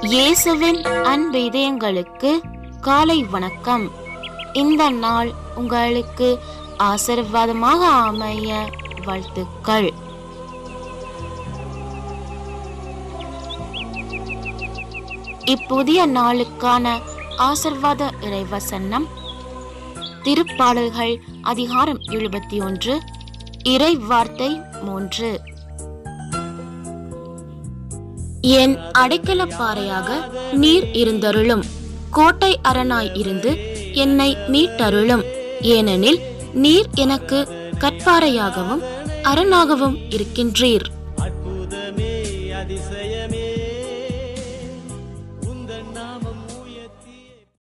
இயேசுவின் அன்பு இதயங்களுக்கு காலை வணக்கம். இந்த நாள் உங்களுக்கு ஆசீர்வாதமாக அமைய வாழ்த்துக்கள். இப்புதிய நாளுக்கான ஆசீர்வாத இறைவசனம். திருப்பாடல்கள் அதிகாரம் எழுபத்தி ஒன்று இறை வார்த்தை மூன்று. என் அடைக்கலப்பாறையாக நீர் இருந்தருளும். கோட்டை அரணாய் இருந்து என்னை மீட்டருளும். ஏனெனில் நீர் எனக்கு கற்பாறையாகவும் அரணாகவும் இருக்கின்றீர். அற்புதமே அதிசயமே நாமம்